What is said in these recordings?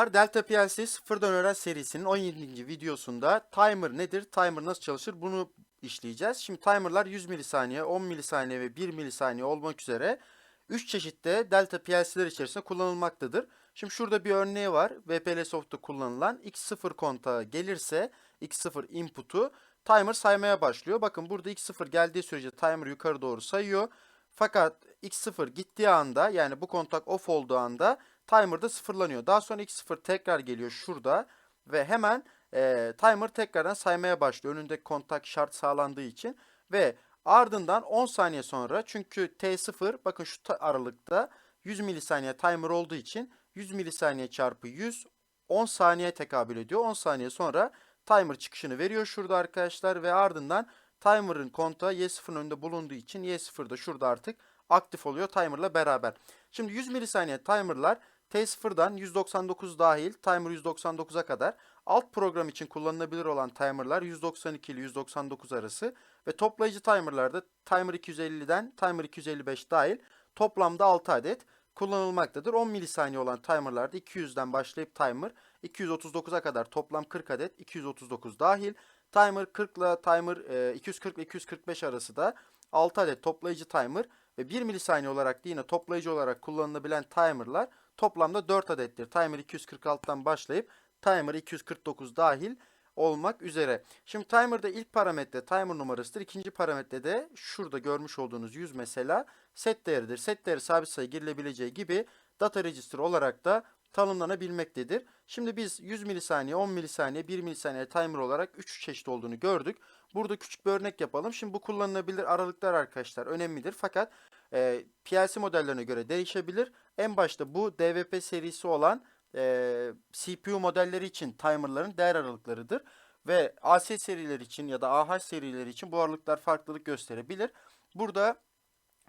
Merhabalar Delta PLC sıfırdan öğren serisinin 17. videosunda timer nedir, timer nasıl çalışır bunu işleyeceğiz. Şimdi timerlar 100 milisaniye, 10 milisaniye ve 1 milisaniye olmak üzere 3 çeşitte Delta PLC'ler içerisinde kullanılmaktadır. Şimdi şurada bir örneği var. VPL Soft'ta kullanılan X0 kontağı gelirse X0 input'u timer saymaya başlıyor. Bakın burada X0 geldiği sürece timer yukarı doğru sayıyor. Fakat X0 gittiği anda yani bu kontak off olduğu anda timer da sıfırlanıyor. Daha sonra X0 tekrar geliyor şurada ve hemen e, timer tekrardan saymaya başlıyor. Önündeki kontak şart sağlandığı için ve ardından 10 saniye sonra çünkü T0 bakın şu ta- aralıkta 100 milisaniye timer olduğu için 100 milisaniye çarpı 100 10 saniye tekabül ediyor. 10 saniye sonra timer çıkışını veriyor şurada arkadaşlar ve ardından timer'ın kontağı Y0'ın önünde bulunduğu için Y0 da şurada artık aktif oluyor timer'la beraber. Şimdi 100 milisaniye timer'lar T0'dan 199 dahil timer 199'a kadar alt program için kullanılabilir olan timer'lar 192 ile 199 arası ve toplayıcı timer'larda timer 250'den timer 255 dahil toplamda 6 adet kullanılmaktadır. 10 milisaniye olan timer'larda 200'den başlayıp timer 239'a kadar toplam 40 adet 239 dahil. Timer 40 ile timer e, 240 ile 245 arası da 6 adet toplayıcı timer ve 1 milisaniye olarak da yine toplayıcı olarak kullanılabilen timer'lar toplamda 4 adettir. Timer 246'dan başlayıp timer 249 dahil olmak üzere. Şimdi timer'da ilk parametre timer numarasıdır. İkinci parametre de şurada görmüş olduğunuz 100 mesela set değeridir. Set değeri sabit sayı girilebileceği gibi data register olarak da tanımlanabilmektedir. Şimdi biz 100 milisaniye, 10 milisaniye, 1 milisaniye timer olarak 3 çeşit olduğunu gördük. Burada küçük bir örnek yapalım. Şimdi bu kullanılabilir aralıklar arkadaşlar önemlidir. Fakat e, PLC modellerine göre değişebilir. En başta bu DVP serisi olan e, CPU modelleri için timerların değer aralıklarıdır. Ve AC serileri için ya da AH serileri için bu aralıklar farklılık gösterebilir. Burada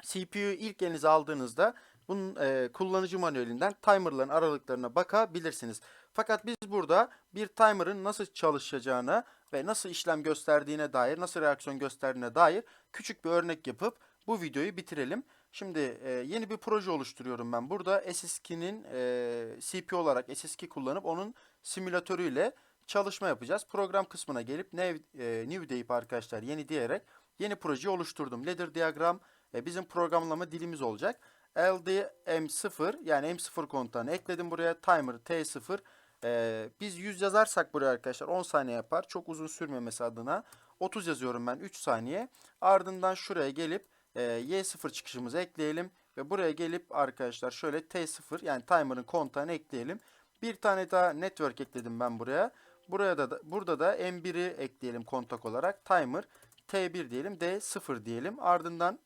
CPU'yu ilk elinize aldığınızda bunun e, kullanıcı manuelinden timerların aralıklarına bakabilirsiniz. Fakat biz burada bir timer'ın nasıl çalışacağına ve nasıl işlem gösterdiğine dair, nasıl reaksiyon gösterdiğine dair küçük bir örnek yapıp bu videoyu bitirelim. Şimdi e, yeni bir proje oluşturuyorum ben. Burada SSK'nin e, CPU olarak SSK kullanıp onun simülatörüyle çalışma yapacağız. Program kısmına gelip new, e, new deyip arkadaşlar yeni diyerek yeni projeyi oluşturdum. Ladder diagram e, bizim programlama dilimiz olacak. LD M0 yani M0 kontağını ekledim buraya. Timer T0. E, biz 100 yazarsak buraya arkadaşlar 10 saniye yapar. Çok uzun sürmemesi adına 30 yazıyorum ben 3 saniye. Ardından şuraya gelip e, Y0 çıkışımızı ekleyelim. Ve buraya gelip arkadaşlar şöyle T0 yani timer'ın kontağını ekleyelim. Bir tane daha network ekledim ben buraya. Buraya da burada da M1'i ekleyelim kontak olarak. Timer T1 diyelim, D0 diyelim. Ardından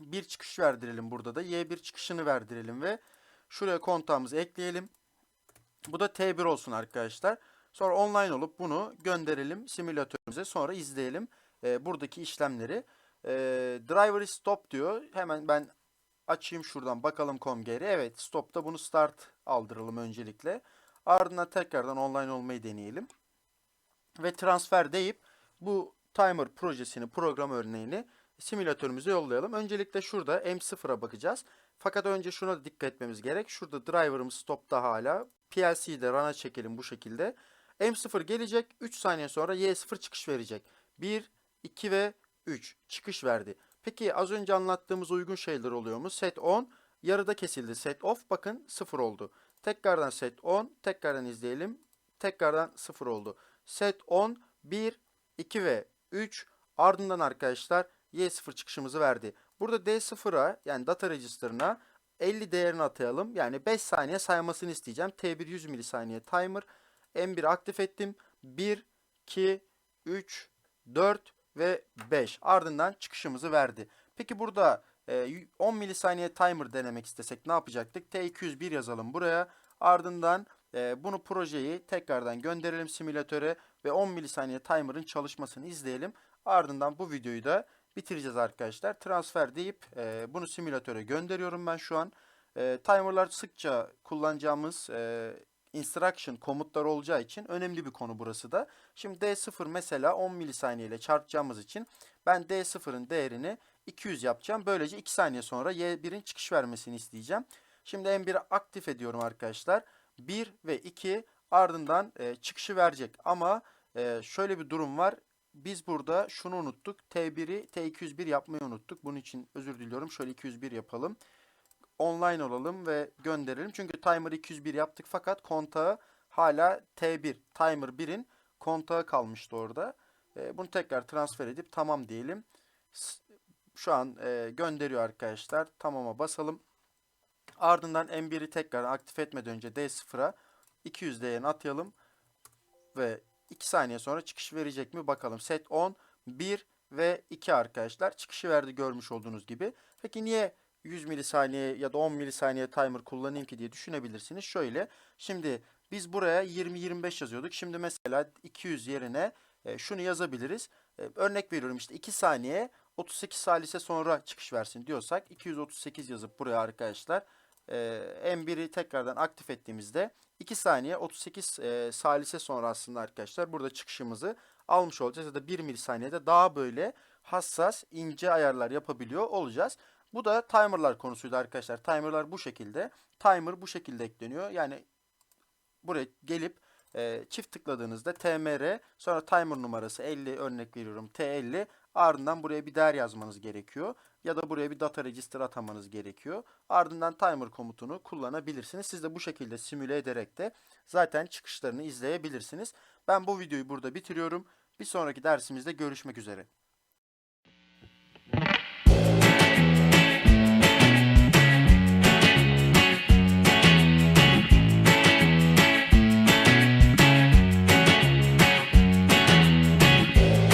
bir çıkış verdirelim burada da. Y1 çıkışını verdirelim ve şuraya kontağımızı ekleyelim. Bu da T1 olsun arkadaşlar. Sonra online olup bunu gönderelim simülatörümüze. Sonra izleyelim e, buradaki işlemleri. E, driver is stop diyor. Hemen ben açayım şuradan bakalım com.gr. Evet stopta bunu start aldıralım öncelikle. Ardından tekrardan online olmayı deneyelim. Ve transfer deyip bu timer projesini, program örneğini simülatörümüze yollayalım. Öncelikle şurada M0'a bakacağız. Fakat önce şuna dikkat etmemiz gerek. Şurada driver'ımız stopta hala. PLC'yi de run'a çekelim bu şekilde. M0 gelecek. 3 saniye sonra Y0 çıkış verecek. 1, 2 ve 3 çıkış verdi. Peki az önce anlattığımız uygun şeyler oluyor mu? Set on yarıda kesildi. Set off bakın 0 oldu. Tekrardan set on tekrardan izleyelim. Tekrardan 0 oldu. Set on 1, 2 ve 3 ardından arkadaşlar Y0 çıkışımızı verdi. Burada D0'a yani data register'ına 50 değerini atayalım. Yani 5 saniye saymasını isteyeceğim. T1 100 milisaniye timer. M1 aktif ettim. 1, 2, 3, 4 ve 5. Ardından çıkışımızı verdi. Peki burada e, 10 milisaniye timer denemek istesek ne yapacaktık? T201 yazalım buraya. Ardından e, bunu projeyi tekrardan gönderelim simülatöre ve 10 milisaniye timer'ın çalışmasını izleyelim. Ardından bu videoyu da bitireceğiz arkadaşlar. Transfer deyip e, bunu simülatöre gönderiyorum ben şu an. E, timer'lar sıkça kullanacağımız e, instruction komutlar olacağı için önemli bir konu burası da. Şimdi D0 mesela 10 milisaniye ile çarpacağımız için ben D0'ın değerini 200 yapacağım. Böylece 2 saniye sonra Y1'in çıkış vermesini isteyeceğim. Şimdi M1'i aktif ediyorum arkadaşlar. 1 ve 2 ardından e, çıkışı verecek. Ama e, şöyle bir durum var. Biz burada şunu unuttuk. T1'i T201 yapmayı unuttuk. Bunun için özür diliyorum. Şöyle 201 yapalım. Online olalım ve gönderelim. Çünkü timer 201 yaptık fakat kontağı hala T1. Timer 1'in kontağı kalmıştı orada. E, bunu tekrar transfer edip tamam diyelim. Şu an e, gönderiyor arkadaşlar. Tamama basalım. Ardından M1'i tekrar aktif etmeden önce D0'a 200 değerini atayalım. Ve 2 saniye sonra çıkış verecek mi bakalım. Set 10, 1 ve 2 arkadaşlar. Çıkışı verdi görmüş olduğunuz gibi. Peki niye 100 milisaniye ya da 10 milisaniye timer kullanayım ki diye düşünebilirsiniz. Şöyle şimdi biz buraya 20-25 yazıyorduk. Şimdi mesela 200 yerine e, şunu yazabiliriz. E, örnek veriyorum işte 2 saniye 38 salise sonra çıkış versin diyorsak 238 yazıp buraya arkadaşlar e, M1'i tekrardan aktif ettiğimizde 2 saniye 38 e, salise sonra aslında arkadaşlar burada çıkışımızı almış olacağız. Ya da 1 milisaniyede daha böyle hassas ince ayarlar yapabiliyor olacağız. Bu da timerlar konusuydu arkadaşlar. Timerlar bu şekilde. Timer bu şekilde ekleniyor. Yani buraya gelip e, çift tıkladığınızda TMR sonra timer numarası 50 örnek veriyorum T50 ardından buraya bir değer yazmanız gerekiyor. Ya da buraya bir data register atamanız gerekiyor. Ardından timer komutunu kullanabilirsiniz. Siz de bu şekilde simüle ederek de zaten çıkışlarını izleyebilirsiniz. Ben bu videoyu burada bitiriyorum. Bir sonraki dersimizde görüşmek üzere.